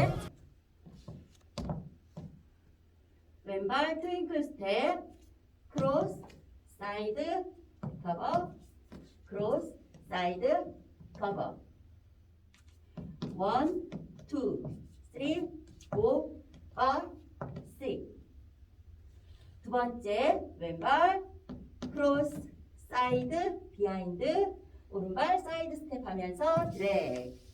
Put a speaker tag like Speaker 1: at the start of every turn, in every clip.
Speaker 1: 스텝 왼발 트윙클 스텝 크로스 사이드 커버. 크로스 사이드 커버. 원, 투, 쓰리, 오, 파, 식두 번째 왼발 크로스 사이드 비하인드. 오른발 사이드 스텝 하면서 드래그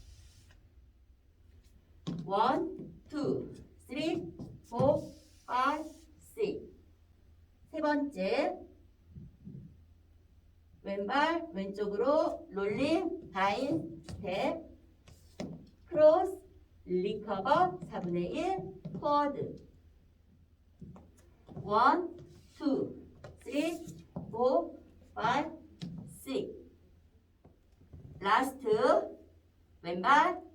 Speaker 1: 원, 투, 쓰리, 포, 파이브, 식. 세 번째 왼발 왼쪽으로 롤링 다인 스텝 크로스 리커버 4분의 1 포워드 원, 투, 쓰리, 포, 파이브, 식. 라스트 왼발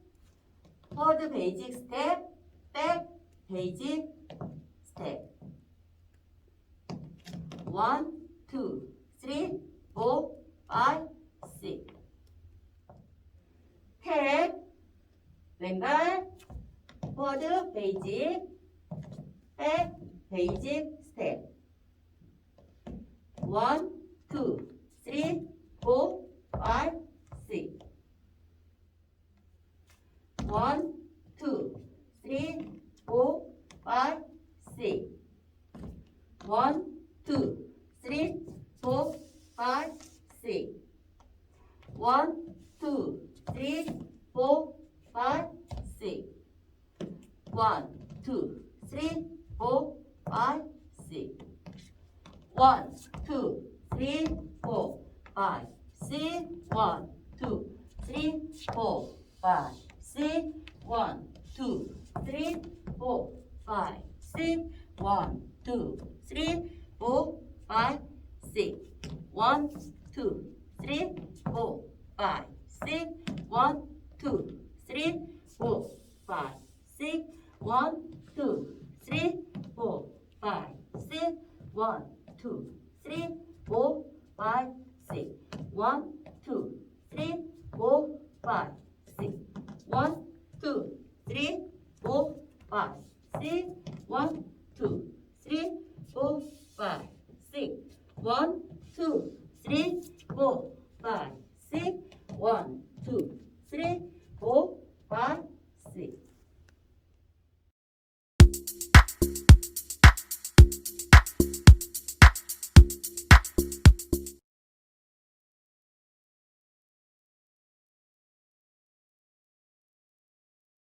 Speaker 1: forward basic step, back basic step. One, two, three, four, five, six. Head, 왼발, forward basic, back basic step. One, two, three, One, two, three, four, five, six. One, two, three, four, five, six. One, two, three, four, five, six. One, two, three, four, five, six. One, two, three, four, five, six. One, two, three, four, five sit, one, two, three, four, five, six, one, two, three, four, five, six, one, two, three, four, five, six, one, two, three, four, five, six, one, two, three, four, five, six, one, two, three, four, five, six, one, two, three, four, five. One, two, three, four, five, six. One, two, three, four, five, six. One, two, three, four, five, six. One,